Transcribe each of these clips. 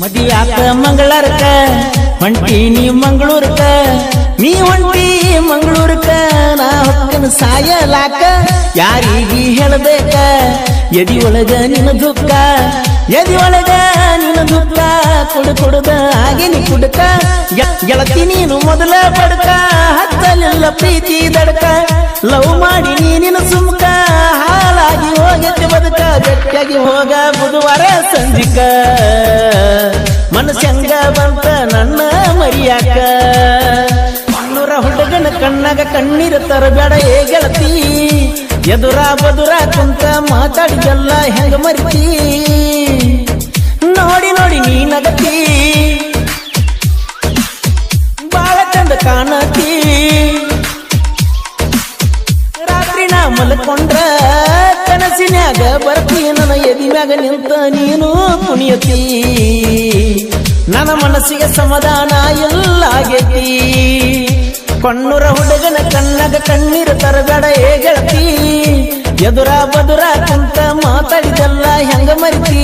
ಮದಿಯಾತ ಮಂಗಳಾರ್ಕ ಹೊಂಟೀನಿ ಮಂಗಳೂರ್ಕ ನೀ ಹೊಂಟಿ ಮಂಗಳೂರ್ಕ ನಾ ಹೊಕ್ಕನ ಸಾಯಲಾಕ, ಯಾರಿಗಿ ಹೇಳಬೇಕ ಎದಿ ಒಳಗ ನಿನ್ನ ದುಃಖ ಎದಿ ಒಳಗ ನಿನ್ನ ದುಃಖ, ಕುಡು ಕುಡುದ ಆಗಿನಿ ಕುಡುಕ ಗೆಳತಿ ನೀನು ಮೊದಲ ಬಡಕ ಹತ್ತಲಿಲ್ಲ ಪ್ರೀತಿ ದಡ್ಕ, ಲವ್ ಮಾಡಿ ನೀನಿನ ಸುಮ್ಕ, ಹಾಳಾಗಿ ಹೋಗತ್ತೆ ಬದುಕ, ಗಟ್ಟಿಯಾಗಿ ಹೋಗ ಬುಧವಾರ ಸಂಜಿಕ. ಮನಸ್ಸಂಗ ಬಂತ ನನ್ನ ಮರಿಯಾಕ. ನೂರ ಹುಡುಗನ ಕಣ್ಣಾಗ ಕಣ್ಣೀರ ತರಬೇಡ ಏ ಗೆಳತಿ. ಎದುರ ಬದುರ ಕುಂತ ಮಾತಾಡಿದಲ್ಲ ಹೆಂಗ ಮರಿತಿ. ನೋಡಿ ನೋಡಿ ನೀ ನಗತಿ. ಬಾಳ ಚಂದ ಕಾಣತಿ. ರಾತ್ರಿ ನಾ ಮಲ್ಕೊಂಡ್ರ ಕನಸಿನ್ಯಾಗ ಬರ್ತಿ. ನನ್ನ ಎದಿ ಮ್ಯಾಗ ನಿಂತ ನೀನು ಕುಣಿಯತಿ ಮನಸ್ಸಿಗೆ ಸಮಾಧಾನ ಎಲ್ಲ ಆಗೈತಿ. ಕಣ್ಣುರ ಹುಡುಗನ ಕಣ್ಣಗ ಕಣ್ಣೀರು ತರಬೇಡ ಏ ಗೆಳತಿ. ಎದುರ ಬದುರ ಕುಂತ ಮಾತಾಡಿದಲ್ಲ ಹೆಂಗ ಮರಿತಿ.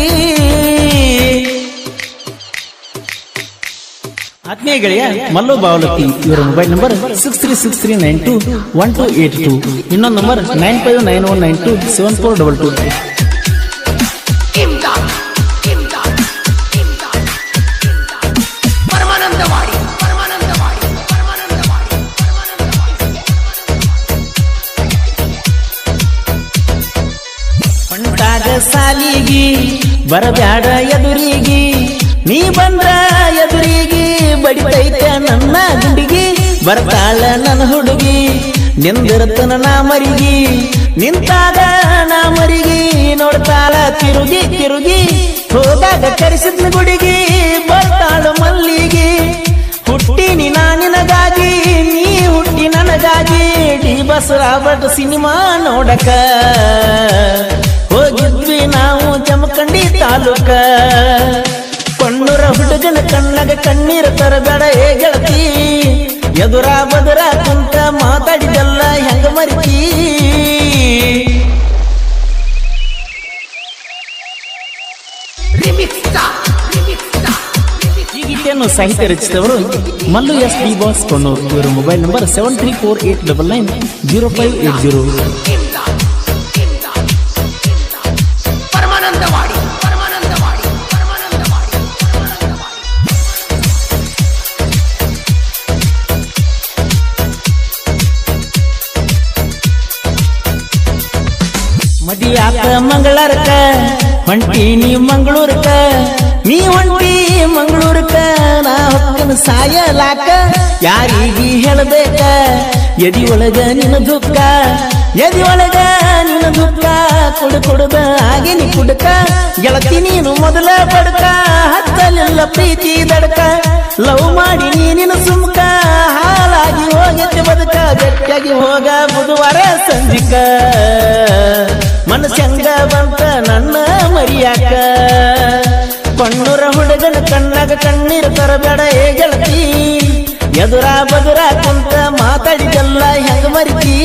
ಆತ್ಮೀಯ ಗೆಳೆಯ, ಮಲ್ಲು ಬಾವಲಕ್ಕಿ, ಇವರ mobile number six three six three nine two one two eight two ಇನ್ನೊಂದು number nine five nine one nine two seven four double two ಹೊಂಟಾಗ ಸಾಲಿಗಿ, ಬರಬ್ಯಾಡ ಎದುರಿಗಿ. ನೀ ಬಂದ್ರ ಎದುರಿಗಿ, ಬಡಿತೈತೆ ನನ್ನ ಗುಂಡಿಗಿ. ಬರ್ತಾಳ ನನ್ನ ಹುಡುಗಿ, ನಿಂದಿರ್ತನ ನಾ ಮರಿಗಿ. ನಿಂತಾಗ ನಾ ಮರಿಗಿ, ನೋಡ್ತಾಳ ತಿರುಗಿ ತಿರುಗಿ. ಹೋದಾಗ ಕರೆಸಿದ್ನ ಗುಡಿಗಿ, ಬರ್ತಾಳು ಮಲ್ಲಿಗಿ. ಹುಟ್ಟಿನಿ ನಾ ನಿನಗಾಗಿ, ನೀ ಹುಟ್ಟಿ ನನಗಾಗಿ. ಡಿ ಬಸರಾಬಟ್ ಸಿನಿಮಾ ನೋಡಕ. ತಾಲೂಕ. ಕಣ್ಣುರ ಹುಡುಗನ ಕಣ್ಣಗ ಕಣ್ಣೀರ ತರಬೇಡ ಏ ಗೆಳತಿ. ಎದುರ ಬದುರ ಕುಂತ ಮಾತಾಡಿದಲ್ಲ ಹೆಂಗ ಮರಿತಿ? ಗೀತೆಯನ್ನು ಸಾಹಿತ್ಯ ರಚಿಸಿದವರು Mallu S D boss Konnur ಇವರ mobile number seven three four eight double nine zero five eight zero ಮದಿಯಾತ ಮಂಗಳಾರಕ ಹೊಂಟಿ ನೀ ಮಂಗಳೂರ್ಕ ನೀ ಹೊಂಟಿ ಮಂಗಳೂರ್ಕ ನಾ ಹೊಕ್ಕನ ಸಾಯಲಾಕ, ಯಾರಿಗಿ ಹೇಳಬೇಕ? ಎದಿ ಒಳಗ ನಿನ್ನ ದುಃಖ ಎದಿ ಒಳಗ ನಿನ್ನ ದುಃಖ, ಕುಡು ಕುಡುದ ಆಗಿನಿ ಕುಡುಕ, ಗೆಳತಿ ನೀನು ಮೊದಲ ಬಡಕ ಹತ್ತಲಿಲ್ಲ ಪ್ರೀತಿ ದಡಕ, ಲವ್ ಮಾಡಿ ನೀನಿನ ಸುಮ್ಕ ಹಾಳಾಗಿ ಹೋಗತ್ತೆ ಬದುಕ, ಗಟ್ಟಿಯಾಗಿ ಹೋಗ ಬುಧವಾರ ಸಂಜಿಕ. ಮನಸ್ಸಂಗ ಬಂತ ನನ್ನ ಮರಿಯಾಕ. ಕಣ್ಣೂರ ಹುಡುಗನ ಕಣ್ಣಾಗ ಕಣ್ಣೀರು ತರಬೇಡ ಏ ಗೆಳತಿ. ಎದುರ ಬದುರ ಕುಂತ ಮಾತಾಡಿದೆಲ್ಲ ಹೆಂಗ ಮರಿತಿ?